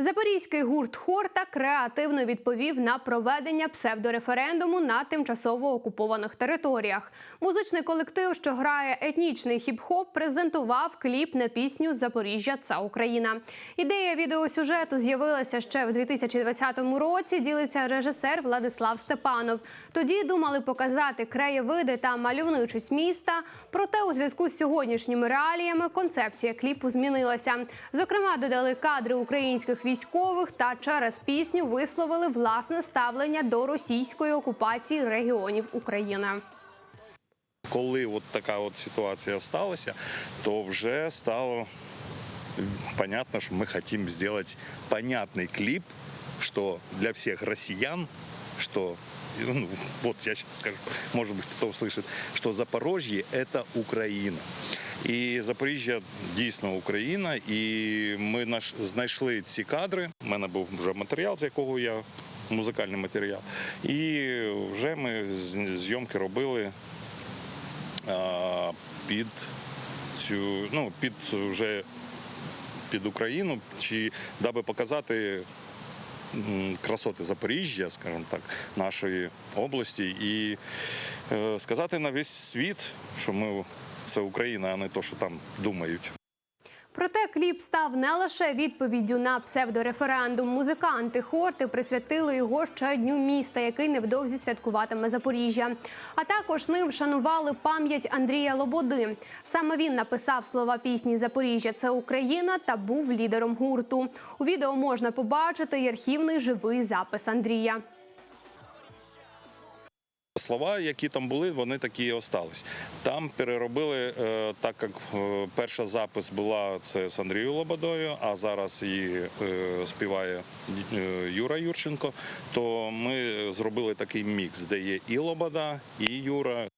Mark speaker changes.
Speaker 1: Запорізький гурт Хорта креативно відповів на проведення псевдореферендуму на тимчасово окупованих територіях. Музичний колектив, що грає етнічний хіп-хоп, презентував кліп на пісню Запоріжжя це Україна. Ідея відеосюжету з'явилася ще в 2020 році. Ділиться режисер Владислав Степанов. Тоді думали показати краєвиди та мальовничість міста. Проте, у зв'язку з сьогоднішніми реаліями концепція кліпу змінилася. Зокрема, додали кадри українських військових та через пісню висловили власне ставлення до російської окупації регіонів України.
Speaker 2: Коли от така от ситуація сталася, то вже стало понятно, что мы хотим сделать понятный клип, что для всех россиян, что ну, вот я сейчас скажу, может быть, кто услышит, что Запорожье – это Украина. І Запоріжжя дійсно Україна, і ми наш знайшли ці кадри. У мене був вже матеріал, з якого я музикальний матеріал. І вже ми зйомки робили під цю, ну, під вже під Україну, чи даби показати красоти Запоріжжя, скажімо так, нашої області, і е, сказати на весь світ, що ми це Україна, а не то, що там думають.
Speaker 1: Проте кліп став не лише відповіддю на псевдореферендум. Музиканти хорти присвятили його ще дню міста, який невдовзі святкуватиме Запоріжжя. А також ним вшанували пам'ять Андрія Лободи. Саме він написав слова пісні Запоріжжя це Україна та був лідером гурту. У відео можна побачити й архівний живий запис Андрія.
Speaker 2: Слова, які там були, вони такі і остались. Там переробили, е, так як е, перша запис була це з Андрією Лободою, а зараз її е, співає Юра Юрченко. То ми зробили такий мікс, де є і Лобода, і Юра.